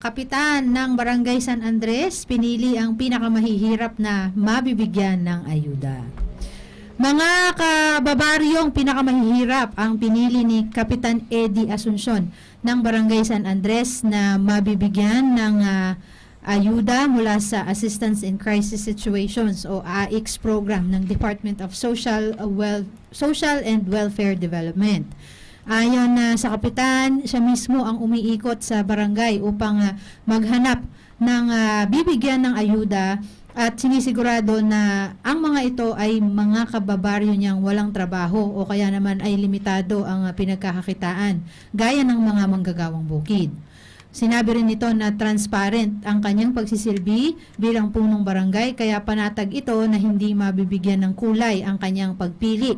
Kapitan ng Barangay San Andres, pinili ang pinakamahihirap na mabibigyan ng ayuda. Mga kababaryong pinakamahihirap ang pinili ni Kapitan Eddie Asuncion ng Barangay San Andres na mabibigyan ng ah, ayuda mula sa Assistance in Crisis Situations o AICS program ng Department of Social, uh, Wel- Social and Welfare Development. Ayon na sa kapitan, siya mismo ang umiikot sa barangay upang ah, maghanap ng ah, bibigyan ng ayuda at sinisigurado na ang mga ito ay mga kababaryo niyang walang trabaho o kaya naman ay limitado ang ah, pinagkakakitaan gaya ng mga manggagawang bukid. Sinabi rin nito na transparent ang kanyang pagsisilbi bilang punong barangay kaya panatag ito na hindi mabibigyan ng kulay ang kanyang pagpili.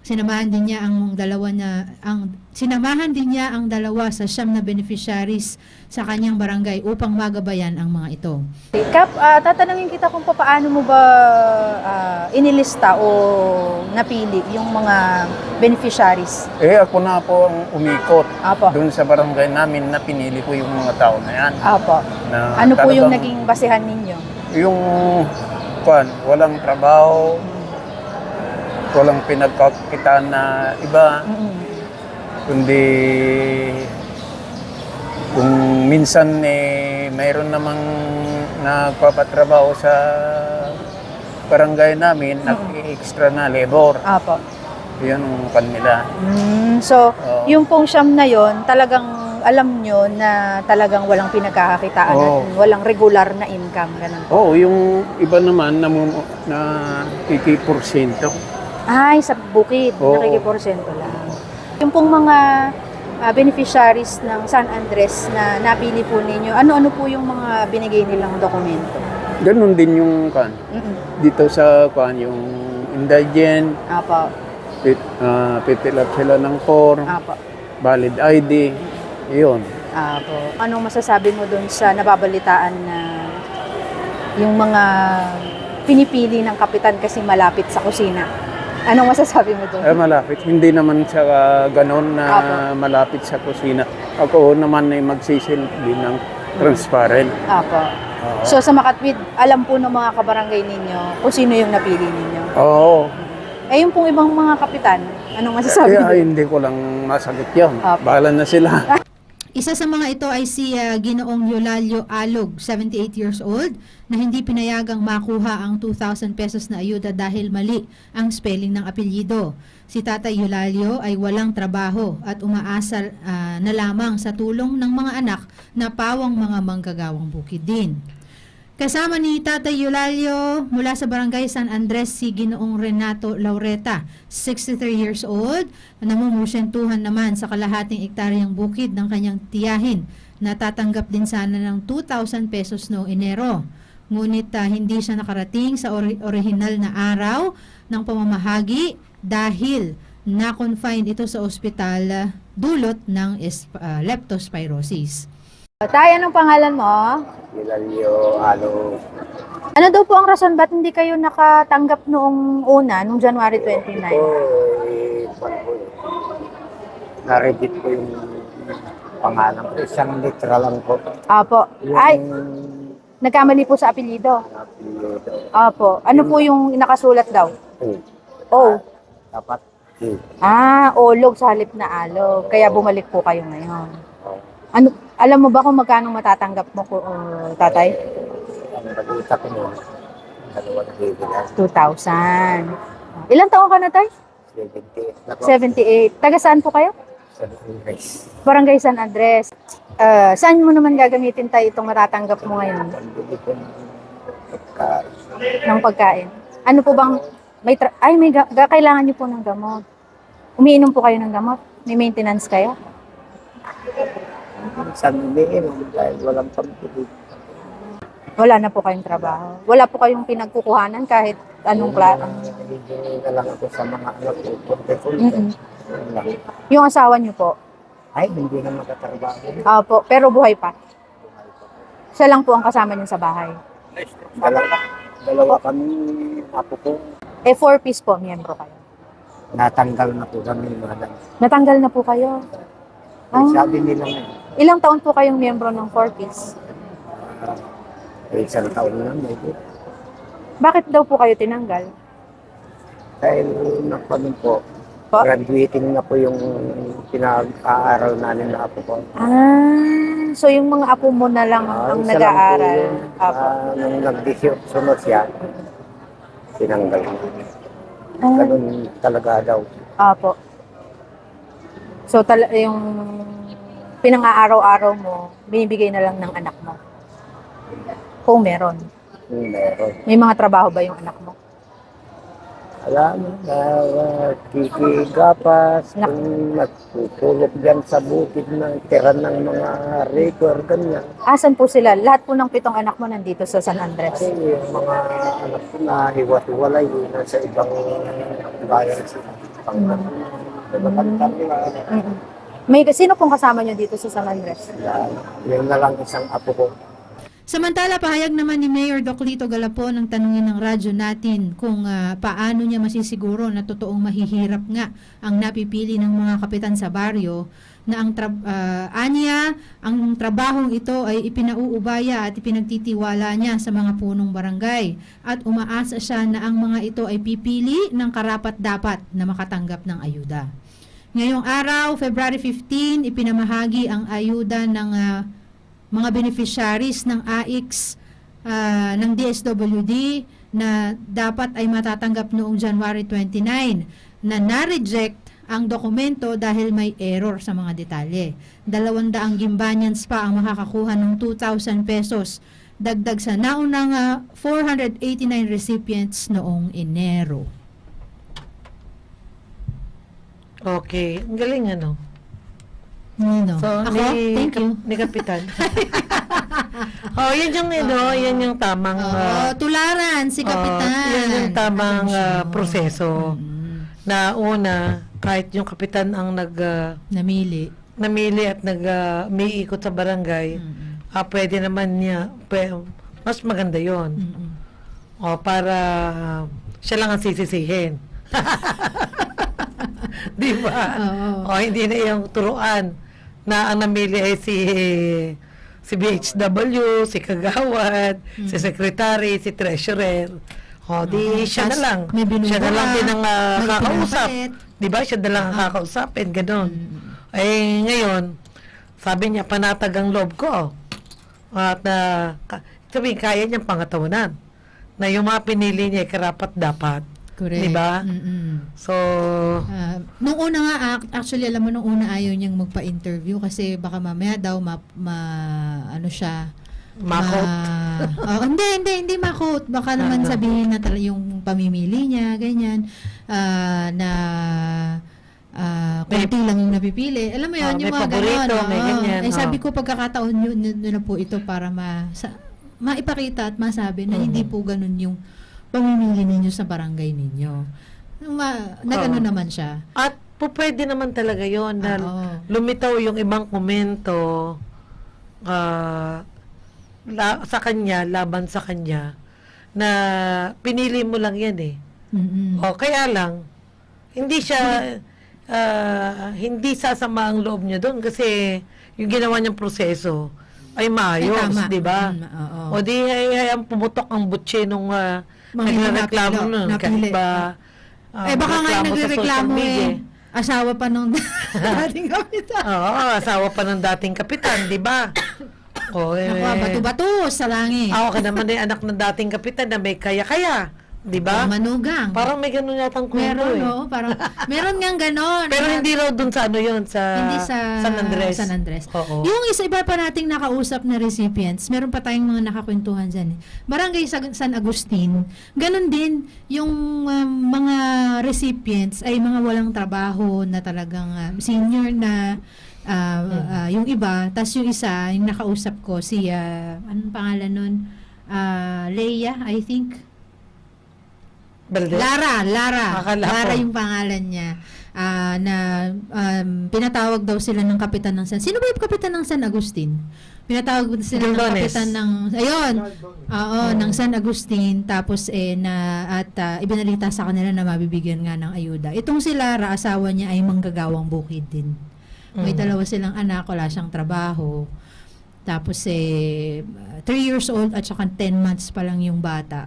Sinamahan din niya ang dalawa na ang sinamahan din niya ang dalawa sa siyam na beneficiaries sa kanyang barangay upang magabayan ang mga ito. Kap, ah, tatanungin kita kung paano mo ba ah, inilista o napili yung mga beneficiaries. Eh, ako na po ang umikot Apo. doon sa barangay namin na pinili ko yung mga tao na yan. Apo. Na Ano po yung naging basehan ninyo? Yung, kwan, walang trabaho, walang pinagkakitaan na iba, Mm-mm. kundi kung minsan eh, mayroon namang nagpapatrabaho sa barangay namin, nag-extra na labor. Apo. Yan ang kanila. Mm, so, Oo. yung pong siyam na yon talagang alam nyo na talagang walang pinagkakakitaan Oo. at walang regular na income. Ganun. Oo, yung iba naman na, na 80%. Ay, sa bukid, Oo. nakikiporsyento lang. Yung pong mga ah, beneficiaries ng San Andres na napili po ninyo, ano-ano po yung mga binigay nilang dokumento? Ganun din yung kan Mm-mm. dito sa kan yung indigent, Apo, pit, uh, pitil up sila ng form, apo, valid ID, yun. apo. Anong masasabi mo doon sa nababalitaan na yung mga pinipili ng kapitan kasi malapit sa kusina? Anong masasabi mo doon? Eh malapit, hindi naman siya uh, ganun na Apo. malapit sa kusina. Ako naman ay magsisilbi ng transparent. Apo. Oo. So sa Makatwid, alam po ng mga kabarangay ninyo kung sino yung napili ninyo. Oo. Eh yung pong ibang mga kapitan, anong masasabi Kaya mo? hindi ko lang masagot. Apo. Bahala na sila. Isa sa mga ito ay si ah, Ginoong Yolalio Alog, 78 years old, na hindi pinayagang makuha ang 2,000 pesos na ayuda dahil mali ang spelling ng apelyido. Si Tatay Yolalio ay walang trabaho at umaasal ah, na lamang sa tulong ng mga anak na pawang mga manggagawang bukid din. Kasama ni Tatay Eulalio mula sa Barangay San Andres si Ginoong Renato Laureta, 63 years old, namumusentuhan naman sa kalahating ektaryang bukid ng kanyang tiyahin. Natatanggap din sana ng 2,000 pesos noong Enero. Ngunit ah, hindi siya nakarating sa ori- orihinal na araw ng pamamahagi dahil na-confine ito sa ospital ah, dulot ng ah, leptospirosis. Tay, anong pangalan mo? Ilalyo, alo, Ano daw po ang rason ba't hindi kayo nakatanggap noong una, noong January 29? eh, kwan po eh. Na-repeat ko yung pangalan ko. Isang litra lang po. Apo. Yung Ay, nagkamali po sa apelyido. apelyido. Apo. Ano po yung nakasulat daw? Eh, Oh. dapat eh. Ah, olog sa halip na alog. Kaya bumalik po kayo ngayon. Oh, Ano, alam mo ba kung magkano matatanggap mo ko, uh, tatay? ang balita ko nun, dalawa na bibilan. 2,000. Ilang taon ka na, tay? 78 na po. 78. Taga saan po kayo? Sa Lunes. Barangay San Andres. Ah, saan mo naman gagamitin tayo itong matatanggap mo ngayon pagkain. ng pagkain? Ano po bang may ay may ga- kailangan niyo po ng gamot. Umiinom po kayo ng gamot? May maintenance kayo? Minsan umiinom dahil walang pambili. Wala na po kayong trabaho. Wala po kayong pinagkukuhanan kahit anong klase. Hindi na lang ako sa mga anak ko. Mm-mm. Yung asawa niyo po. Ay, hindi na makatrabaho. Opo, pero buhay pa. Siya lang po ang kasama niyo sa bahay. Dalawa, dalawa kami apo ko. Eh, four piece po, miyembro kayo. Natanggal na po kami. Madam. Natanggal na po kayo. Ah. Sabi nila ngayon, Ilang taon po kayong miyembro ng Fortis? Eh, isang taon na may Bakit daw po kayo tinanggal? Dahil napanin po, Po? graduating na po yung pinag-aaral namin na apo ko. Ah, so yung mga apo mo na lang Ah, ang isa lang po nag-aaral. yun. Apo. Ah, nung nag-18 sunod siya, tinanggal. Oh, Ganun talaga daw. apo. So tal- yung pinang-aaraw-araw mo, binibigay na lang ng anak mo. Kung meron. Meron. May mga trabaho ba yung anak mo? Alam mo, na uh, kung nagtutulog dyan sa bukid ng tira ng mga record, ganyan. Asan po sila? Lahat po ng pitong anak mo nandito sa San Andres. Kasi yung mga anak ko na hiwa-hiwalay, nasa ibang bayan sila. Pang nababantan nila. Mm-mm. May sino pong kasama nyo dito sa San Andres? Yun na lang isang apo ko. Samantala, pahayag naman ni Mayor Doclito Galapon ng tanungin ng radyo natin kung ah, paano niya masisiguro na totoong mahihirap nga ang napipili ng mga kapitan sa baryo na ang tra- ah, anya, ang trabahong ito ay ipinauubaya at ipinagtitiwala niya sa mga punong barangay at umaasa siya na ang mga ito ay pipili ng karapat-dapat na makatanggap ng ayuda. Ngayong araw, February 15, ipinamahagi ang ayuda ng ah, mga beneficiaries ng AIX ah, ng DSWD na dapat ay matatanggap noong January 29 na na-reject ang dokumento dahil may error sa mga detalye. Dalawandaang gimbanyans pa ang makakakuha ng 2,000 pesos dagdag sa naunang ah, 489 recipients noong Enero. Okay, ang galing ano. Nino. So, Ako, ni, thank you. Ni Kapitan. oh, yan yung ano, yan yung tamang Oo, ah, tularan si oh, Kapitan. yan yung tamang ah, proseso Mm, na una kahit yung kapitan ang nag ah, namili. namili at nag ah, may ikot sa barangay, Mm, ah, pwede naman niya pwe- mas maganda 'yon. mm, mm. O para ah, siya lang ang sisisihin. Di ba? Oo. O hindi na yung turuan na ang namili ay si si BHW, si Kagawad, si Secretary, si Treasurer. O di siya na lang. may siya na lang din ang ah, may kakausap. Di ba? Siya na lang ang kakausapin. Ganon. Eh ngayon, sabi niya, panatag ang loob ko. At na, ka, sabi, kaya niyang pangatawanan. Na yung mga pinili niya, karapat dapat. Correct. Di ba? Mm-mm. So, Ah, nung una nga, ac- actually, alam mo, nung una ayaw niyang magpa-interview kasi baka mamaya daw ma, ma- ano siya, makot. ma- oh, hindi, hindi, hindi makot. Baka naman sabihin na tal- yung pamimili niya, ganyan, ah, na May- konti lang yung napipili. Alam mo yun, Ah, yung mga paborito, ganon. may ganyan, Eh, sabi oh. ko, pagkakataon yun, yun, yun na po ito para ma, sa, maipakita at masabi na hindi po ganun yung pamimili ninyo sa barangay ninyo. Ma, nagano Oo. naman siya. At po pwede naman talaga yon na Oo. lumitaw yung ibang komento ah, la- sa kanya, laban sa kanya, na pinili mo lang yan eh. Mm-mm. O kaya lang, hindi siya, ah, hindi sasama ang loob niya doon kasi yung ginawa niyang proseso ay Ay, maayos, di ba? Mm, oo. O di ay, ay ang pumutok ang butse nung uh, Mga nagreklamo nun. Kahit ba, ah, eh baka nga nagreklamo eh. Asawa pa nung dating kapitan. Oo, asawa pa ng dating kapitan, di ba? O, eh, Naku, bato-bato sa langit. Ako ka naman ay anak ng dating kapitan na may kaya-kaya, di ba? Manugang. Parang may ganun yatang kwento meron, eh. no? Parang, meron nga ganon. Pero na- hindi raw dun sa ano yun, sa, hindi sa San Andres. San Andres. Oo. Yung isa iba pa nating nakausap na recipients, meron pa tayong mga nakakwentuhan dyan. Eh. Barangay sa San Agustin, ganun din yung um, mga recipients ay mga walang trabaho na talagang um, senior na ah, ah, yung iba, tas yung isa, yung nakausap ko, si, ah, anong pangalan nun? Ah, Leia, I think. Balde? Lara, Lara. Akala. Lara yung pangalan niya. Ah, na um, pinatawag daw sila ng kapitan ng San. Sino ba yung kapitan ng San Agustin? Pinatawag sila ng Dolores. kapitan ng ayun. Oo, ng San Agustin tapos eh na at ah, ibinalita sa kanila na mabibigyan nga ng ayuda. Itong si Lara, asawa niya ay manggagawang bukid din. May Mm. dalawa silang anak, wala siyang trabaho. Tapos eh, 3 years old at saka 10 months pa lang yung bata.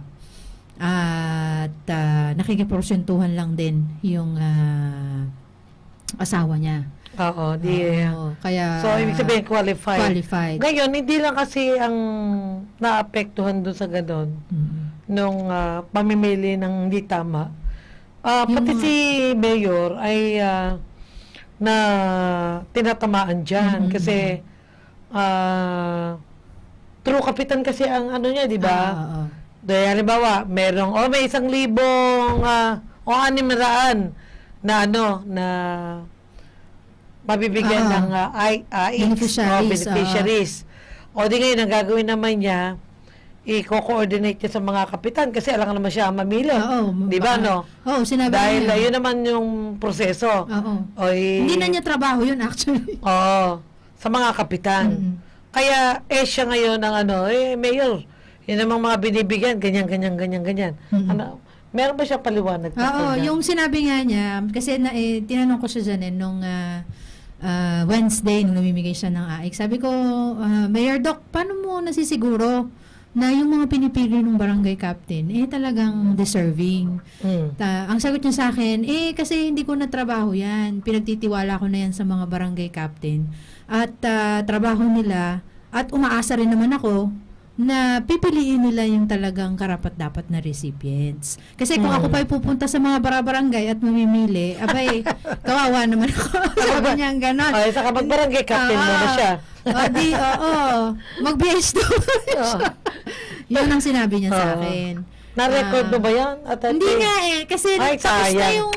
At uh, nakikiporsentuhan lang din yung ah, asawa niya. Oo, di. Oo, kaya so, ibig sabihin qualified. qualified. Ngayon, hindi lang kasi ang naapektuhan doon sa ganon Mm. nung ah, pamimili ng hindi tama. Ah, Yung pati mga- si Mayor ay ah, na tinatamaan dyan Mm-mm. kasi ah, true kapitan kasi ang ano niya, di ba? Ah, oo. Dahil halimbawa, merong, oh may isang libong, ah, o anim na raan na ano, na mabibigyan Ah. ng uh, I, AIX, Beneficiaries, o beneficiaries. O di ngayon, ang gagawin naman niya, i-coordinate niya sa mga kapitan kasi alam naman siya ang mamili. Oo, di ba, no? Oo, sinabi Dahil niya. yun naman yung proseso. Oo. O, i- Hindi na niya trabaho yun actually. Oo, sa mga kapitan. Mm-mm. Kaya, eh siya ngayon ng ano, eh, mayor, yun namang mga binibigyan, ganyan, ganyan, ganyan, ganyan. Mm-mm. Ano, meron ba siya paliwanag? Oo, tungkol yung sinabi nga niya, kasi na, eh, tinanong ko siya dyan eh, nung ah, ah, Wednesday, nung namimigay siya ng AIC. Sabi ko, ah, Mayor Doc, paano mo nasisiguro na yung mga pinipili ng barangay captain, eh talagang deserving. Mm. Ta, ang sagot niya sa akin, eh kasi hindi ko na trabaho yan. Pinagtitiwala ko na yan sa mga barangay captain. At ah, trabaho nila, at umaasa rin naman ako na pipiliin nila yung talagang karapat dapat na recipients. Kasi kung Mm. ako pa pupunta sa mga barangay at mamimili, abay, kawawa naman ako. Sabi niya ganon. Ay, sa kapag barangay captain mo na siya. O di, oo. Mag-BSW Oo. Yun ang sinabi niya sa Oo. akin. Na-record Ah, mo ba yan? At Hindi nga eh. Kasi Ay, tapos na sayang. yung...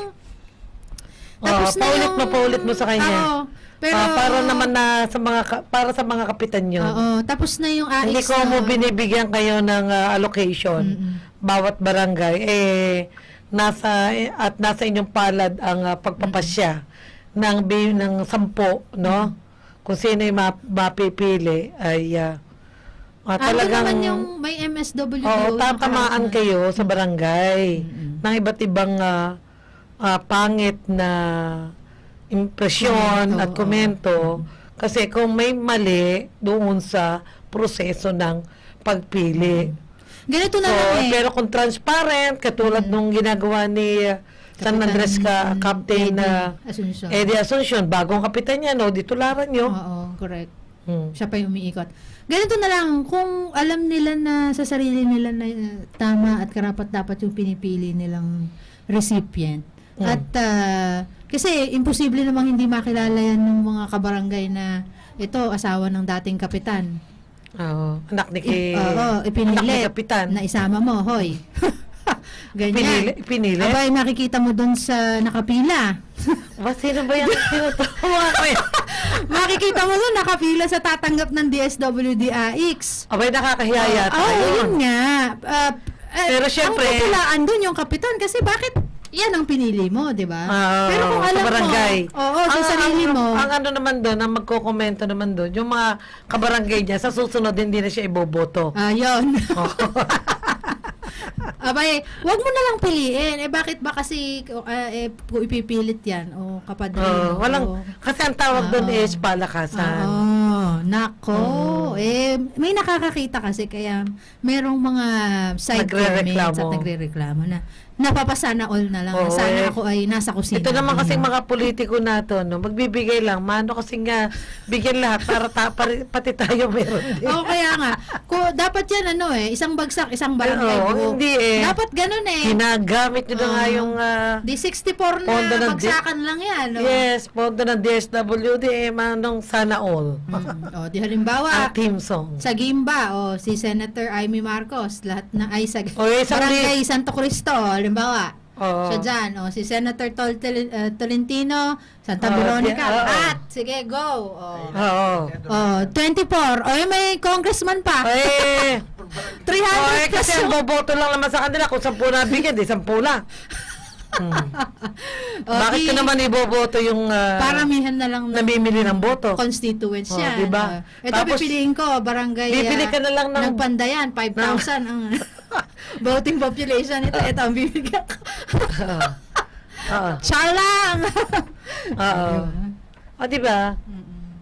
Oo, paulit mo, paulit mo sa kanya. Oo. Pero, Ah, para naman na sa mga ka- para sa mga kapitan yun. Oo. Tapos na yung AX Hindi ko na- mo binibigyan kayo ng ah, allocation Mm-mm. bawat barangay eh nasa eh, at nasa inyong palad ang ah, pagpapasya ng bi- ng sampo, no? Kung sino yung map- mapipili ay ah, ah, Ano talagang naman yung may MSW? Oo, tatamaan kayo sa barangay Mm-mm. ng iba't ibang ah, ah, pangit na impresyon Komento, at komento kasi kung may mali doon sa proseso ng pagpili. Ganito na So, lang eh. pero kung transparent, katulad nung ginagawa ni ah, San Andres ka, Captain na Eddie Asuncion. Eddie Asuncion, bagong kapitan niya, no, ditularan nyo. Oo, correct. Hmm. Siya pa yung umiikot. Ganito na lang, kung alam nila na sa sarili nila na uh, tama at karapat dapat yung pinipili nilang recipient. Mm. At uh, kasi imposible namang hindi makilala yan ng mga kabarangay na ito asawa ng dating kapitan. Oo, anak ni kay, oo, anak ni ipinili kapitan. na isama mo, hoy. Pinili, Ganyan. pinili. Abay, makikita mo dun sa nakapila. Ba, sino ba yung tinutuwa ko makikita mo dun nakapila sa tatanggap ng DSWD AX. Abay, nakakahiya yata Oo, yun. yun nga. Uh, uh, Pero syempre- Ang pupulaan dun yung kapitan kasi bakit yan ang pinili mo, di ba? Ah, Pero kung alam barangay. mo, oo, sa Ang- sarili ang, mo, Ang ano naman doon, ang magkokomento naman doon, yung mga kabarangay niya, sa susunod hindi na siya iboboto. ah, yun. Oo. Abay, wag mo na lang piliin. Eh, bakit ba kasi uh, eh, kung ipipilit yan? O kapadrin Oo, mo? walang, o- kasi ang tawag doon Oo. is palakasan. Oo, nako. Eh, may nakakakita kasi kaya merong mga side comments at nagre-reklamo na napapasana all na lang. Oo, Sana eh. ako ay nasa kusina. Ito naman kasi mga politiko nato, no, magbibigay lang, mano kasi nga, bigyan lahat para ta, pari- pati tayo meron din. Oo, kaya nga. Ko, dapat yan ano eh, isang bagsak, isang barangay. Oo, buo. hindi eh. Dapat ganun eh. Ginagamit nyo na nga Oo. yung, ah, Di 64 na Pondo ng di- bagsakan lang yan. No? yes, pondo ng DSWD, eh, manong sana all. Mm. O, di halimbawa, Ang team song. sa Gimba, o si Senator Amy Marcos, lahat na ay sa O, eh, isang Barangay Santo Cristo, halimbawa. Oo. Siya dyan, o si Senator Tol Tol- uh, Tolentino, Santa Oo, Veronica, di- oo. at sige, go. O, Oo. o 24. O, eh, may congressman pa. Eh, 300 oh, eh, kasi ang boboto lang naman sa kanila. Kung sampu na bigyan, di sampu lang. Hmm. O, Bakit ko naman iboboto yung ah, Paramihan na lang ng namimili ng boto? constituents Oh, yan. diba? Oh. Ito Tapos, pipiliin ko, barangay bibili ah, ka na lang ng- Pandayan, 5,000 ang voting population. Ito, ito ang bibigyan ko. Oo. Oo. Char lang! Oo. O, di ba?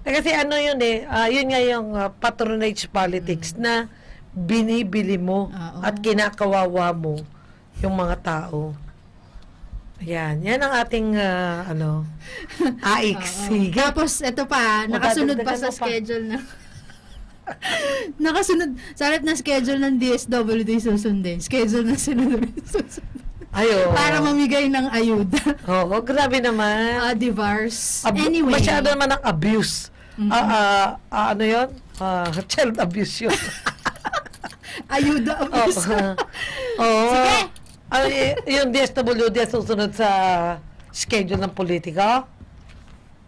Eh, kasi ano yun eh, ah, yun nga yung ah, patronage politics na binibili mo Oo. at kinakawawa mo yung mga tao. Ayan, yan ang ating ah, ano, AX. Sige. Tapos, ito pa, nakasunod pa dadagdagan sa mo pa. schedule na. nakasunod, sa harap na schedule ng DSWD susundin. Schedule na susundin. Ayo. Para mamigay ng ayuda. Oo, grabe naman. Ah, divorce. Ab- anyway. Masyado naman ang abuse. Mhm. Ah, ah, ah, ano yun? Ah, child abuse yun. Ayuda. Oo. abuse. Oo. Sige. Ah, y- yung DSWD susunod sa schedule ng politika.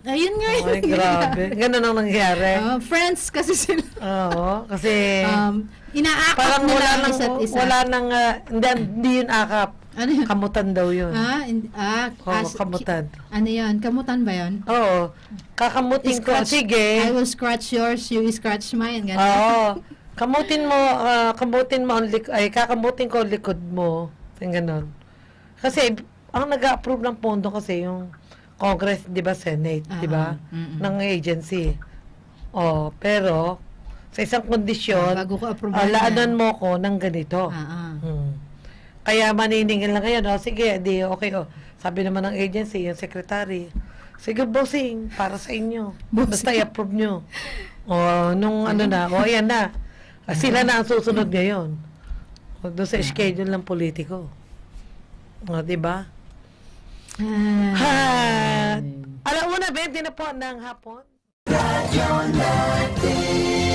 Ayun nga yun. Ay, grabe. Ganun ang nangyari. Ah, friends kasi sila. Oo, kasi Um, inaakap parang nila wala ang nang, isa't isa. wala nang, ah, hindi, hindi yun akap. Ano yun? Kamutan daw yun. Ah, in- ah, Oo, as- kamutan. Ano yun? Kamutan ba yun? Oo. Kakamutin ko. Scratch- Sige. I will scratch yours, you scratch mine. Ganun. Oo. Kamutin mo, ah, kamutin mo ang lik- ay kakamutin ko ang likod mo. Yung ganon. Kasi ang nag-approve ng pondo kasi yung Congress, 'di ba, Senate, 'di ba? Ah, mm-mm. Ng agency. Oh, pero sa isang kondisyon, Ah, bago ko approve ah, yan. laanan mo ko ng ganito. Ah, ah. Hmm. Kaya maniningil lang ngayon, oh, sige, di okay, oh. Sabi naman ng agency, yung secretary, sige, bossing, para sa inyo. Bossing. Basta i-approve nyo. O, nung ano na, o, ayan na. Ah, Sila na ang susunod ngayon. O, doon sa schedule ng politiko. O, di ba? Ah. Ha! Alauna, 20 na po ng hapon. Radyo natin